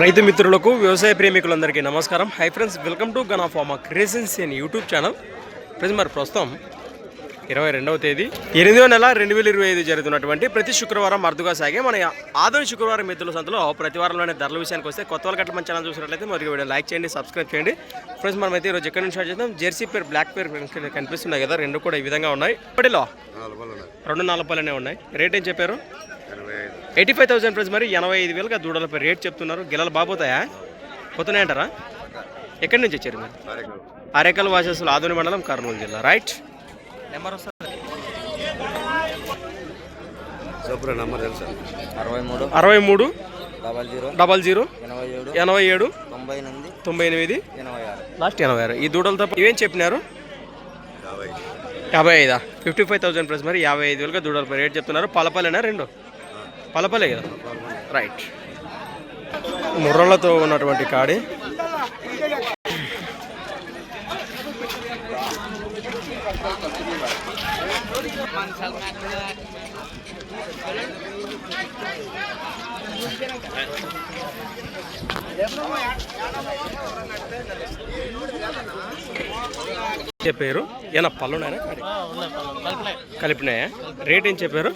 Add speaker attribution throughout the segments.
Speaker 1: రైతు మిత్రులకు వ్యవసాయ ప్రేమికులందరికీ నమస్కారం. Hi friends welcome to gun of మా creations in YouTube channel friends మరి ప్రస్తుతం ఇరవై రెండవ తేదీ. ఎనిమిదో నెల రెండు వేల ఇరవై ఐదు జరుగుతున్నటువంటి ప్రతి శుక్రవారం అరుదుగా సాగే మన ఆదోని శుక్రవారం మిత్రుల సంతలో ప్రతి వారంలోనే ధరల విషయానికి వస్తే కొత్త వాళ్ళ మన ఛానల్ చూసినట్లయితే మొదటి వీడియో లైక్ చేయండి సబ్స్క్రైబ్ చేయండి. ఫ్రెండ్స్ మనం అయితే ఈరోజు ఎక్కడి నుంచి స్టార్ట్ చేద్దాం? జెర్సీ పేరు బ్లాక్ పేరు కనిపిస్తున్నాయి కదా రెండు కూడా ఈ విధంగా ఉన్నాయి. ఇప్పటిలో రెండు నాలుగు పళ్ళనే ఉన్నాయి. రేట్ ఏం చెప్పారు? ఎయిటీ ఫైవ్ థౌసండ్ ప్రైస్ మరి ఎనభై ఐదు వేలుగా దూడలపై రేట్ చెప్తున్నారు. గిల్లలు బాగుపోతాయా పోతున్నాయంటారా? ఎక్కడి నుంచి వచ్చారు మీరు? అరేకల్ వాసస్సులు ఆదోని మండలం కర్నూలు జిల్లా. రైట్. నెంబర్ వస్తుంది.
Speaker 2: సూపర్ నంబర్ తెలుసా?
Speaker 3: అరవై మూడు.
Speaker 1: అరవై మూడు.
Speaker 3: Double zero.
Speaker 1: Double zero.
Speaker 3: ఎనభై ఏడు. తొంభై ఎనిమిది.
Speaker 1: తొంభై ఎనిమిది.
Speaker 3: ఎనభై ఆరు.
Speaker 1: లాస్ట్ ఎనభై ఆరు. ఈ దూడలతో ఇవేం చెప్పినారు?
Speaker 2: యాభై
Speaker 1: యాభై ఐదా? ఫిఫ్టీ ఫైవ్ థౌసండ్ ప్లస్ మరి యాభై ఐదు వేలుగా దూడలపై రేట్ చెప్తున్నారు. పలపలేనా రెండు? పలపలే కదా. రైట్ ముర్రలతో ఉన్నటువంటి కాడి. చెప్పారు. ఏనా పళ్ళున్నాయనా కలిపినాయా. రేట్ ఏం చెప్పారు?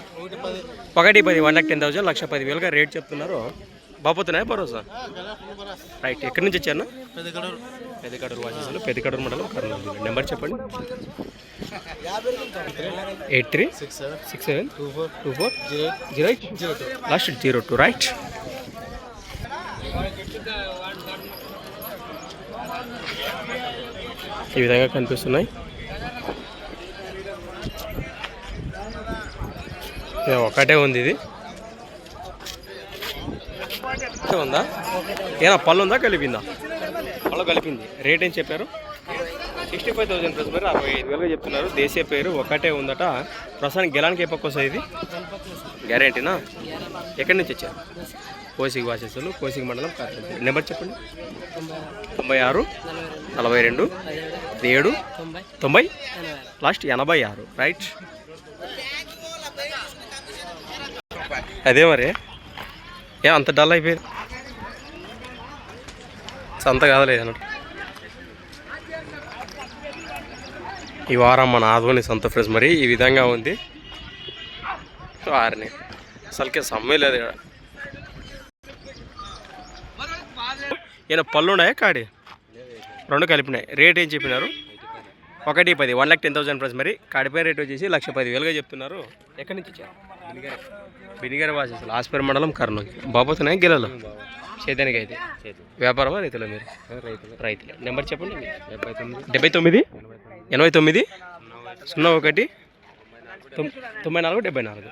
Speaker 1: ఒకటి పది వన్ లాక్ టెన్ థౌసండ్ లక్ష పది వేలుగా రేట్ చెప్తున్నారు. బాపోతున్నాయా భరోసా? రైట్ ఎక్కడి నుంచి వచ్చారు? పెద్దకడూరు వాసేసాలు పెద్దకడూరు మండలం కర్నూలు నెంబర్ చెప్పండి. Eight three six seven two four two four zero zero two last zero two right. ఈ విధంగా కనిపిస్తున్నాయి. ఒకటే ఉంది ఇది. ఉందా? ఏనా పళ్ళు ఉందా కలిపిందా? పళ్ళు కలిపింది. రేట్ ఏం చెప్పారు? సిక్స్టీ ఫైవ్ థౌసండ్ ప్లస్ మరి అరవై ఐదు వేలుగా చెప్తున్నారు. దేశీయ పేరు ఒకటే ఉందట. ప్రస్తుతానికి గెలానికి ఏ పక్క వస్తుంది ఇది? గ్యారంటీనా ఎక్కడి నుంచి వచ్చారు? కోసిగి వాసేసులు కోసిగి మండలం కార్యక్రమం నెంబర్ చెప్పండి. తొంభై ఆరు నలభై రెండు ఏడు తొంభై? లాస్ట్ ఎనభై ఆరు రైట్ అదే మరి. ఏ అంత డల్ అయిపోయింది. సంత కాదలేదు అన్నట్టు. ఈ వారం మన ఆదోని సంత ఫ్రెండ్స్ మరి ఈ విధంగా ఉంది. వారిని. అసలుకే సమ్మె లేదు ఇక్కడ. ఈయన పళ్ళు ఉన్నాయా కాడి? రెండు కలిపినాయి. రేట్ ఏం చెప్పినారు? ఒకటి పది one lakh ten thousand price మరి. కాడిపై రేట్ వచ్చేసి లక్ష పది వేలుగా చెప్తున్నారు. ఎక్కడి నుంచి ఇచ్చారు బినిగారి. వాసేసారు ఆస్పర్ మండలం కర్నూలు. బాబోతున్నాయి గిల్లలు? చేతానికి అయితే. వ్యాపారమా రైతులు మీరు రైతులు. నెంబర్ చెప్పండి. డెబ్బై తొమ్మిది. డెబ్బై తొమ్మిది? ఎనభై తొమ్మిది? సున్నా ఒకటి? తొంభై నాలుగు డెబ్బై నాలుగు.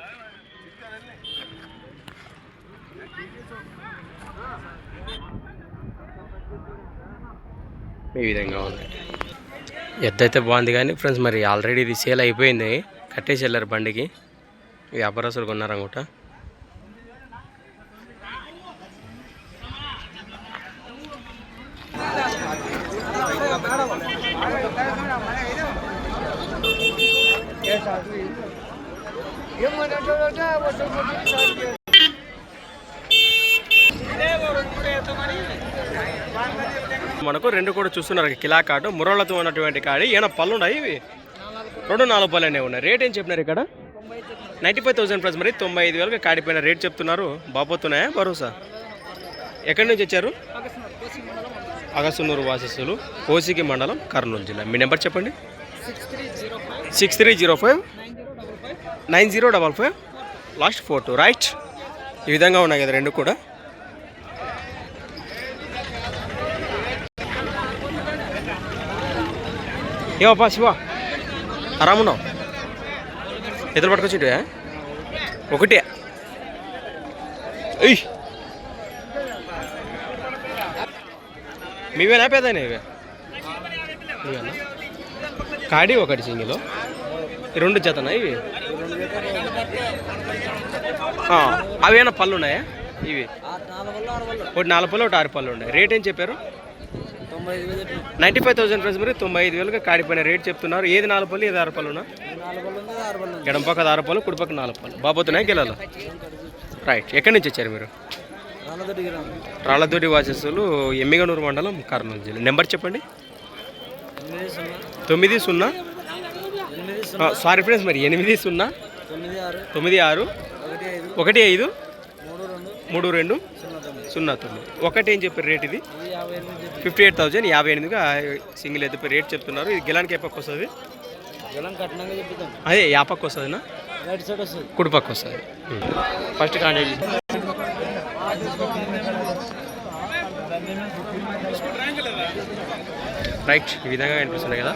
Speaker 1: ఈ విధంగా ఉంది. ఎద్దైతే బాగుంది కానీ ఫ్రెండ్స్ మరి ఆల్రెడీ ఇది సేల్ అయిపోయింది. కట్టేసి వెళ్ళారు బండికి. వ్యాపారస్తులు కొన్నారనుకుంటా. మనకు రెండు కూడా చూస్తున్నారు. కిలా కాటు మురళ్ళతో ఉన్నటువంటి కాడి. ఈయన పళ్ళు ఉన్నాయి. ఇవి రెండు నాలుగు పళ్ళు అనేవి ఉన్నాయి. రేట్ ఏం చెప్పినారు ఇక్కడ? నైంటీ ఫైవ్ థౌసండ్ ప్లస్ మరి తొంభై ఐదు వేలకు కాడిపోయిన రేట్ చెప్తున్నారు. బాపోతున్నాయా? భరోసా? ఎక్కడి నుంచి వచ్చారు? అగసునూరు వాసస్సులు కోసికి మండలం కర్నూలు జిల్లా. మీ నెంబర్ చెప్పండి. Six three zero five. Nine zero double five. Last four two. Right. ఈ విధంగా ఉన్నాయి కదా రెండు కూడా. ఏమప్పా శివ. ఆరామున్నావు ఎదురు పట్టుకొచ్చింటే ఒకటే. ఎయ్ మీవేనా పేదనే ఇవే? మీవేనా కాడి ఒకటి సింగిలో. రెండు జతనా ఇవి? అవేనా పళ్ళు ఉన్నాయా? ఇవి. ఒకటి నాలుగు పళ్ళు ఒకటి ఆరు పళ్ళు ఉన్నాయి. రేట్ ఏం చెప్పారు? నైంటీ ఫైవ్ థౌసండ్ ఫ్రెండ్స్ మరి తొంభై ఐదు వేలుగా కాడిపోయిన రేట్ చెప్తున్నారు. ఏది నాలుగు పళ్ళు ఏది ఆరు పళ్ళునా
Speaker 3: నాలుగు పళ్ళు
Speaker 1: ఎడం పక్క ఆరు పళ్ళు కుడి పక్క నాలుగు పళ్ళు. బాబోతున్నాయి గెలాలు? రైట్. ఎక్కడి నుంచి వచ్చారు మీరు?
Speaker 3: రాళ్ళతోటి
Speaker 1: వాసస్సులు ఎమ్మిగనూరు మండలం కర్నూలు జిల్లా. నెంబర్ చెప్పండి. తొమ్మిది సున్నా? సారీ ఫ్రెండ్స్ మరి ఎనిమిది సున్నా?
Speaker 3: తొమ్మిది ఆరు. ఒకటి ఐదు. మూడు రెండు. సున్నా తొమ్మిది.
Speaker 1: ఒకటి ఏం చెప్పారు రేట్ ఇది? ఫిఫ్టీ ఎయిట్ థౌజండ్ యాభై ఎనిమిదిగా సింగిల్ అయితే రేట్ చెప్తున్నారు. ఇది గిలానికి ఏ పక్క వస్తుంది? అదే యా పక్క వస్తుందినా?
Speaker 3: వస్తుంది.
Speaker 1: కుడి పక్క వస్తుంది. ఫస్ట్ కాంటాక్ట్ రైట్ ఈ విధంగా కనిపిస్తున్నాయి కదా.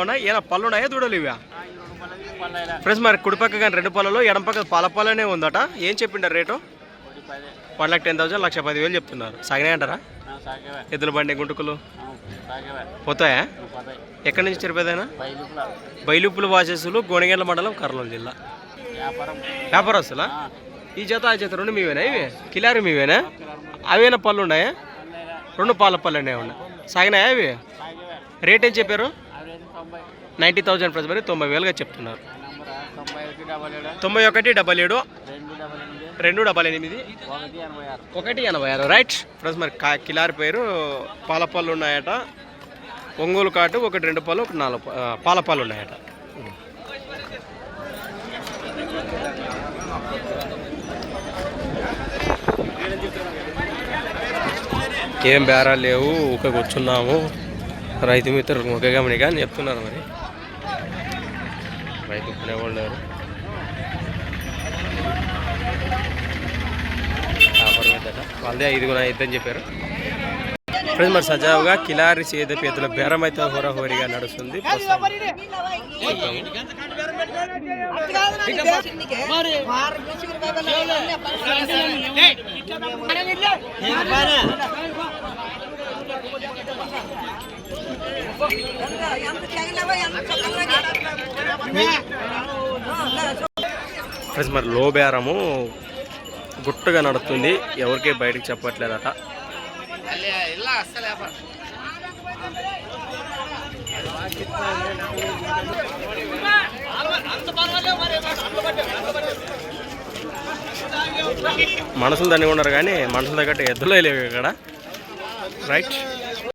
Speaker 1: అవునా ఏనా పళ్ళు ఉన్నాయా దూడలు ఇవా ఫ్రెండ్స్ మరి కుడిపక్క కానీ రెండు పళ్ళలో ఎడం పక్క పల పళ్ళనే ఉందట. ఏం చెప్పిండారు rate? One lakh ten thousand లక్ష పదివేలు చెప్తున్నారు. సాగినాయి అంటారా? ఎద్దుల బండి గుంటుకులు? పోతాయా? ఎక్కడి నుంచి తిరుపతినా బైలుపుల వాసేసులు గోనగండ్ల మండలం కర్నూలు జిల్లా. వ్యాపారస్తులా? ఈ జత ఆ జత రెండు మీవేనా ఇవి? కిలారి మీవేనా? అవేనా పళ్ళు ఉన్నాయా? రెండు పాల పళ్ళు ఉన్నాయి. ఉన్నాయి సాగినాయా అవి రేట్ ఏం చెప్పారు? నైంటీ థౌజండ్ ప్రైస్ మరి తొంభై వేలుగా చెప్తున్నారు. తొంభై ఒకటి డబల్ ఏడు రెండు డబల్ ఎనిమిది ఒకటి ఎనభై ఆరు. రైట్ ఫ్రెండ్స్ మరి కా కిలారి పేరు పాలపాలు ఉన్నాయట. ఒంగోలు కాటు ఒకటి రెండు పళ్ళు ఒకటి నాలుగు పాలపాలు ఉన్నాయట. ఏం బేరాలు లేవు ఒక కూర్చున్నాము. రైతు మిత్రులు ఒక గమనిక అని చెప్తున్నారు మరి రైతు కొనేవాళ్ళు లేరు వాళ్ళదే ఐదుగురు అని చెప్పారు ఫ్రెండ్స్ మరి సజావుగా కిలారి చేద పేదల బేరం అయితే హోరాహోరీగా నడుస్తుంది ప్రస్తుతం చూద్దాము. ఫ్రెండ్స్ మరి లో బేరము గుట్టుగా నడుస్తుంది. ఎవరికే బయటకు చెప్పట్లేదట. మనసులు దాన్ని ఉన్నారు కానీ మనసులు తగ్గట్టు ఎద్దులే లేవు ఇక్కడ. రైట్